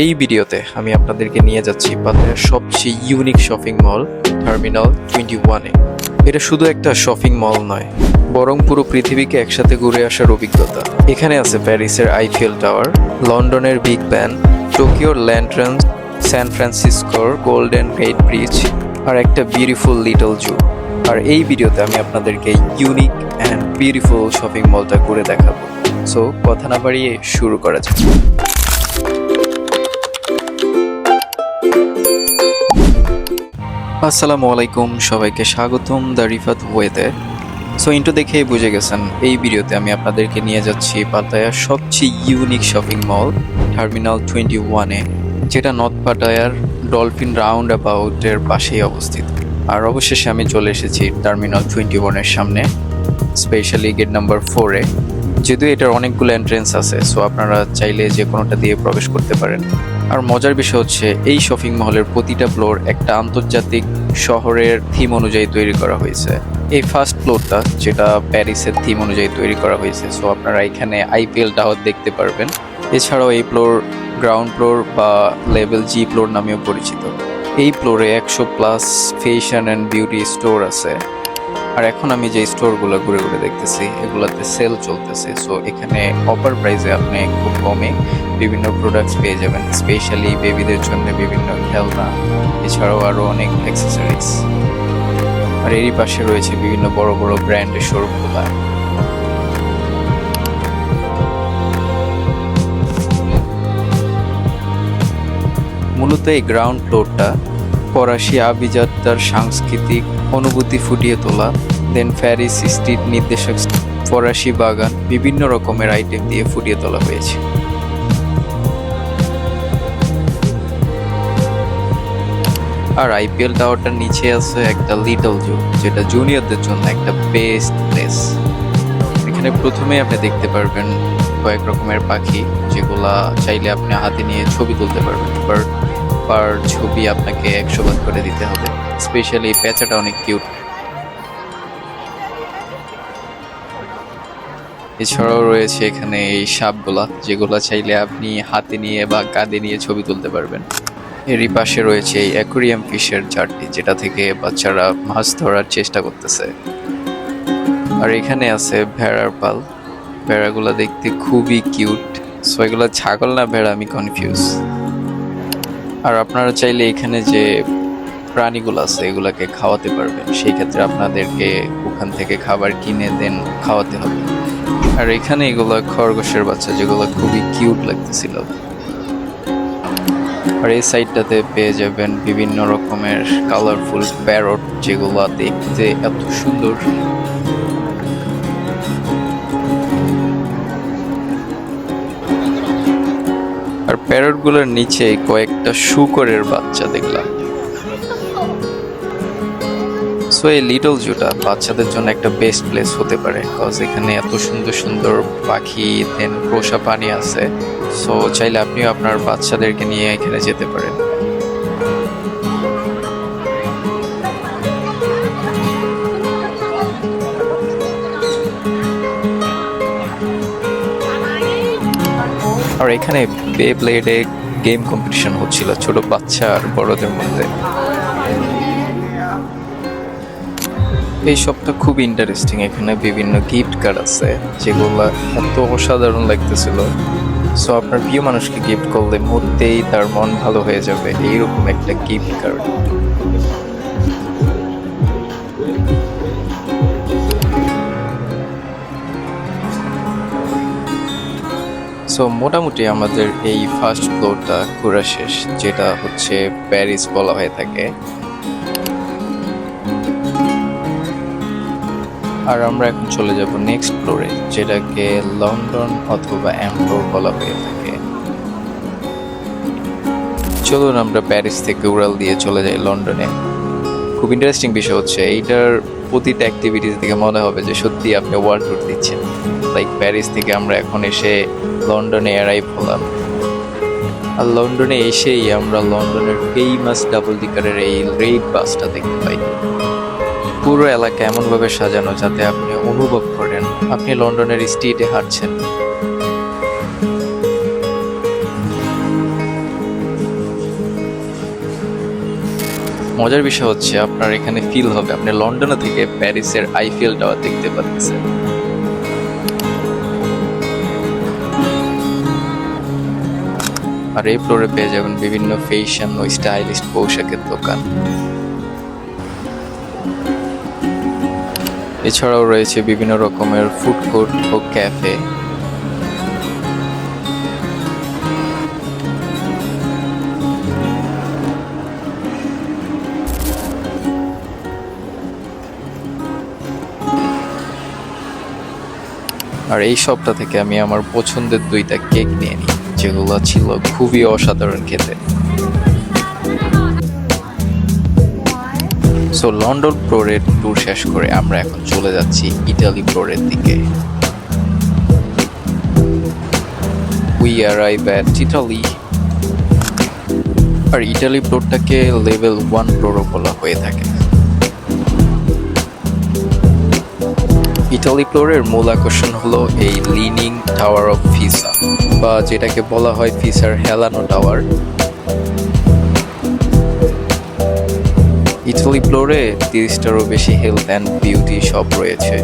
এই ভিডিওতে আমি আপনাদেরকে নিয়ে যাচ্ছি পাতায়ার সবচেয়ে unique shopping mall terminal twenty ওয়ানে এটা শুধু একটা শপিং মল নয়, বরং পুরো পৃথিবীকে একসাথে ঘুরে আসার অভিজ্ঞতা। এখানে আছে প্যারিসের আইফেল টাওয়ার লন্ডনের বিগ ব্যান টোকিওর ল্যান্ড্রান্স স্যান ফ্রান্সিসকোর গোল্ডেন গেট ব্রিজ আর একটা বিউটিফুল লিটল জু আর এই ভিডিওতে আমি আপনাদেরকে ইউনিক অ্যান্ড বিউটিফুল শপিং মলটা ঘুরে দেখাবো। সো কথা না বাড়িয়ে শুরু করা যাক। আসসালামু আলাইকুম, সবাইকে স্বাগতম দ্য রিফাত ওয়েতে। সো ইন্টো দেখেই বুঝে গেছেন, এই ভিডিওতে আমি আপনাদেরকে নিয়ে যাচ্ছি পাতায়ার সবচেয়ে unique shopping mall terminal twenty ওয়ানে যেটা নর্থ পাটায়ার ডলফিন রাউন্ড অ্যাবাউটের পাশেই অবস্থিত। আর অবশেষে আমি চলে এসেছি টার্মিনাল টোয়েন্টি ওয়ানের সামনে স্পেশালি গেট নাম্বার ফোরে যদিও এটার অনেকগুলো এন্ট্রেন্স আছে সো আপনারা চাইলে যে কোনোটা দিয়ে প্রবেশ করতে পারেন। আর মজার বিষয় হচ্ছে, এই শপিং মহলের প্রতিটা ফ্লোর একটা আন্তর্জাতিক শহরের থিম অনুযায়ী তৈরি করা হয়েছে। এই ফার্স্ট ফ্লোরটা যেটা প্যারিসের থিম অনুযায়ী তৈরি করা হয়েছে সো আপনারা এখানে আইপিএল টাওয়ার দেখতে পারবেন। এছাড়াও এই ফ্লোর গ্রাউন্ড ফ্লোর বা লেভেল জি ফ্লোর নামেও পরিচিত। এই ফ্লোরে একশো plus fashion and beauty store আছে। আর এখন আমি যে স্টোরগুলো ঘুরে ঘুরে দেখতেছি, এগুলোতে সেল চলতেছে। সো এখানে অফার প্রাইসে আপনি খুব কমে বিভিন্ন প্রোডাক্টস পেয়ে যাবেন স্পেশালি বেবিদের জন্য বিভিন্ন খেলনা, এছাড়াও আরও অনেক অ্যাক্সেসরিজ আর এরই পাশে রয়েছে বিভিন্ন বড় বড় ব্র্যান্ডের শোরুমগুলো মূলত এই গ্রাউন্ড ফ্লোরটা ফরাসি আভিজাত্যার সাংস্কৃতিক অনুভূতি ফুটিয়ে তোলা দেন প্যারিস স্ট্রিট নির্দেশক ফরাসি বাগান বিভিন্ন রকমের আইটেম দিয়ে ফুটিয়ে তোলা হয়েছে। আর আইপিএল টাওয়ারটার নিচে আছে একটা লিটল জু যেটা জুনিয়রদের জন্য একটা বেস্ট প্লেস এখানে প্রথমে আপনি দেখতে পারবেন কয়েক রকমের পাখি, যেগুলা চাইলে আপনি হাতে নিয়ে ছবি তুলতে পারবেন বাট পার ছবি আপনাকে একশো বাদ করে দিতে হবে। স্পেশালি প্যাচাটা অনেক কিউট এছাড়াও রয়েছে এখানে এই সাপগুলা, যেগুলা চাইলে আপনি হাতে নিয়ে বা কাঁধে নিয়ে ছবি তুলতে পারবেন। এরই পাশে রয়েছে এই অ্যাকোরিয়াম ফিশের চারটি যেটা থেকে বাচ্চারা মাছ ধরার চেষ্টা করতেছে। আর এখানে আছে ভেড়ার পাল। ভেড়াগুলো দেখতে খুবই কিউট সো এগুলো ছাগল না, ভেড়া, আমি কনফিউজ আর আপনারা চাইলে এখানে যে প্রাণীগুলো আছে, এগুলাকে খাওয়াতে পারবেন। সেই ক্ষেত্রে আপনাদেরকে ওখান থেকে খাবার কিনে দেন, খাওয়াতে হবে। আর এখানে এগুলো খরগোশের বাচ্চা, যেগুলো খুবই কিউট লাগতেছিল। আর এই সাইডটাতে পেয়ে যাবেন বিভিন্ন রকমের কালারফুল প্যারট যেগুলো দেখতে এত সুন্দর। প্যারটগুলোর নিচে কয়েকটা শুকরের বাচ্চা দেখলাম। সো এই লিটল জুটা বাচ্চাদের জন্য একটা বেস্ট প্লেস হতে পারে কজ এখানে এত সুন্দর সুন্দর পাখি দেন পোষা পানি আছে। সো চাইলে আপনিও আপনার বাচ্চাদেরকে নিয়ে এখানে যেতে পারেন। আর এখানে বে প্লেডে গেম কম্পিটিশন হচ্ছিল ছোট বাচ্চা আর বড়দের মধ্যে। এই সবটা খুব ইন্টারেস্টিং এখানে বিভিন্ন গিফট কার্ড আছে, যেগুলো এত অসাধারণ লাগতেছিল। সো আপনার প্রিয় মানুষকে গিফট করলে মুহূর্তেই তার মন ভালো হয়ে যাবে, এইরকম একটা গিফট কার্ড সো মোটামুটি আমাদের এই ফার্স্ট ফ্লোরটা ঘোরা শেষ, যেটা হচ্ছে প্যারিস বলা হয়ে থাকে। আর আমরা এখন চলে যাব নেক্সট ফ্লোরে যেটাকে লন্ডন অথবা অ্যাম্পোর বলা হয়ে থাকে। চলুন আমরা প্যারিস থেকে উড়াল দিয়ে চলে যাই লন্ডনে খুব ইন্টারেস্টিং বিষয় হচ্ছে, এইটার প্রতিটা অ্যাক্টিভিটিস থেকে মনে হবে যে সত্যি আপনি ওয়ার্ল্ড ট্যুর দিচ্ছেন। লাইক প্যারিস থেকে আমরা এখন এসে লন্ডনে অ্যারাইভ হলাম। আর লন্ডনে এসেই আমরা লন্ডনের ফেমাস ডাবল ডিকারের এই রেড বাসটা দেখতে পাই। পুরো এলাকা এমনভাবে সাজানো যাতে আপনি অনুভব করেন। আপনি লন্ডনের স্ট্রিটে হাঁটছেন। মজার বিষয় হচ্ছে আপনার এখানে ফিল হবে। আপনি লন্ডনে থেকে প্যারিসের আইফেল টাওয়ার দেখতে পাচ্ছেন। আর এই ফ্লোরে পেয়ে যাবেন বিভিন্ন ফ্যাশন ও স্টাইলিশ পোশাকের দোকান। এছাড়াও রয়েছে বিভিন্ন রকমের ফুড কোর্ট ও ক্যাফে আর এই শপটা থেকে আমি আমার পছন্দের দুইটা কেক নিয়ে নিই, যেগুলো ছিল খুবই অসাধারণ খেতে। সো লন্ডন প্রোরের ট্যুর শেষ করে আমরা এখন চলে যাচ্ছি ইটালি প্রোরের দিকে। উই অ্যারাইভ অ্যাট ইটালি আর ইটালি প্রোরটাকে লেভেল ওয়ান প্রোরও বলা হয়ে থাকে। ইটালি ফ্লোরের মূল আকর্ষণ হলো এই লিনিং টাওয়ার অফ ফিসা বা যেটাকে বলা হয় ফিসার হেলানো টাওয়ার ইটালি ফ্লোরে তিরিশটারও বেশি হেলথ অ্যান্ড বিউটি শপ রয়েছে।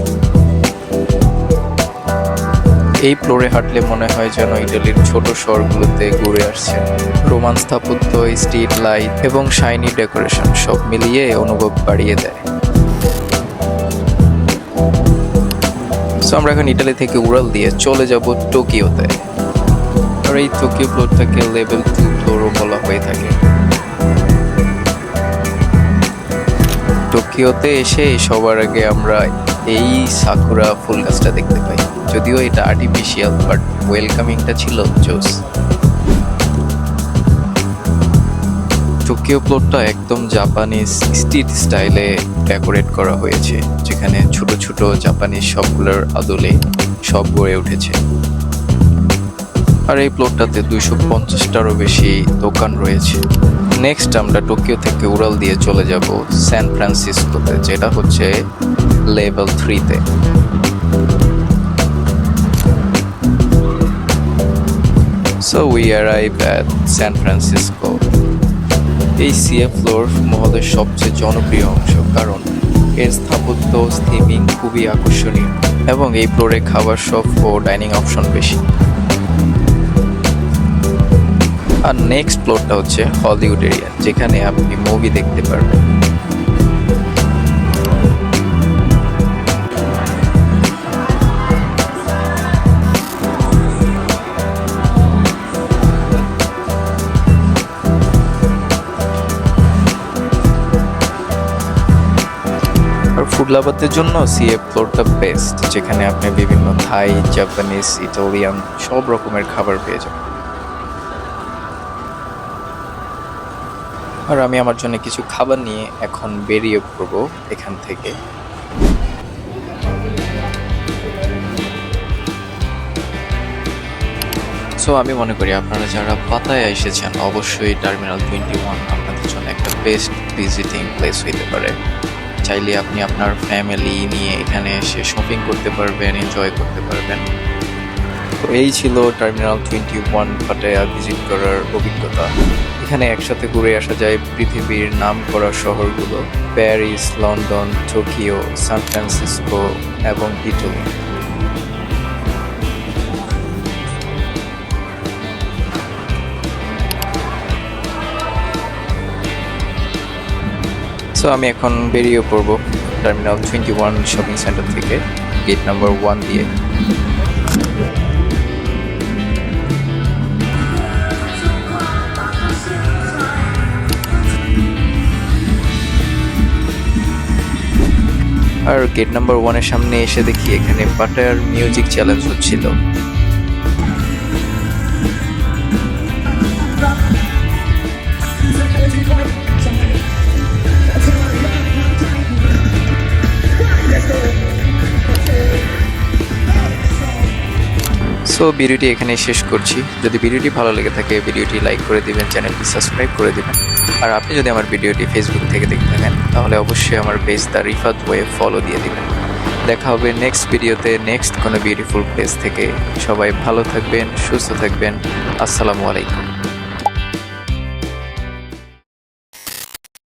এই ফ্লোরে হাঁটলে মনে হয় যেন ইটালির ছোট শহরগুলোতে ঘুরে আসছে। রোমান স্থাপত্য, স্ট্রিট লাইট এবং শাইনি ডেকোরেশন সব মিলিয়ে অনুভব বাড়িয়ে দেয়। সো আমরা এখন ইটালি থেকে উড়াল দিয়ে চলে যাব টোকিওতে আর এই টোকিও ফ্লোরটাকে লেভেল টু ফ্লোরও বলা হয়ে থাকে। টোকিওতে এসে সবার আগে আমরা এই সাকুরা ফুল গাছটা দেখতে পাই। যদিও এটা আর্টিফিশিয়াল বাট ওয়েলকামিংটা ছিল জোস টোকিও প্লটটা একদম জাপানিজ স্ট্রিট স্টাইলে ডেকোরেট করা হয়েছে, যেখানে ছোট ছোট জাপানিজ শপগুলোর আদলে সব গড়ে উঠেছে। আর এই প্লটটাতে দুইশো পঞ্চাশটারও বেশি দোকান রয়েছে। নেক্সট আমরা টোকিও থেকে উড়াল দিয়ে চলে যাব স্যান ফ্রান্সিসকোতে যেটা হচ্ছে লেভেল থ্রিতে so we arrive at San Francisco এই সিএফ ফ্লোর মহলের সবচেয়ে জনপ্রিয় অংশ, কারণ এর স্থাপত্য, থিমিং খুবই আকর্ষণীয় এবং এই ফ্লোরে খাবার সব ও ডাইনিং অপশন বেশি। আর নেক্সট ফ্লোরটা হচ্ছে হলিউড এরিয়া যেখানে আপনি মুভি দেখতে পারবেন। ফুড লাভারদের জন্য সিএফ ফ্লোরটা বেস্ট যেখানে আপনি বিভিন্ন থাই জাপানিজ ইটালিয়ান সব রকমের খাবার পেয়ে যাবেন। আর আমি আমার জন্য কিছু খাবার নিয়ে এখন বেরিয়ে পড়ব এখান থেকে। সো আমি মনে করি আপনারা যারা পাতায় এসেছেন, অবশ্যই টার্মিনাল টোয়েন্টি ওয়ান আপনাদের জন্য একটা বেস্ট ভিজিটিং প্লেস হইতে পারে। চাইলে আপনি আপনার ফ্যামিলি নিয়ে এখানে এসে শপিং করতে পারবেন এনজয় করতে পারবেন। তো এই ছিল terminal twenty one Pattaya visit করার অভিজ্ঞতা। এখানে একসাথে ঘুরে আসা যায় পৃথিবীর নাম করা শহরগুলো Paris London Tokyo San Francisco এবং ইটালি সো আমি এখন বেরিয়ে পড়ব terminal twenty one shopping centre থেকে গেট নাম্বার ওয়ান দিয়ে। আর গেট নাম্বার ওয়ানের সামনে এসে দেখি এখানে পাটায়ার মিউজিক চ্যালেঞ্জ হচ্ছিল। সো ভিডিওটি এখানে শেষ করছি। যদি ভিডিওটি ভালো লেগে থাকে ভিডিওটি লাইক করে দিবেন চ্যানেলটি সাবস্ক্রাইব করে দিবেন। আর আপনি যদি আমার ভিডিওটি ফেসবুক থেকে দেখে থাকেন, তাহলে অবশ্যই আমার page the Rifat way follow দিয়ে দিবেন। দেখা হবে নেক্সট ভিডিওতে নেক্সট কোনো বিউটিফুল প্লেস থেকে। সবাই ভালো থাকবেন, সুস্থ থাকবেন। আসসালামু আলাইকুম।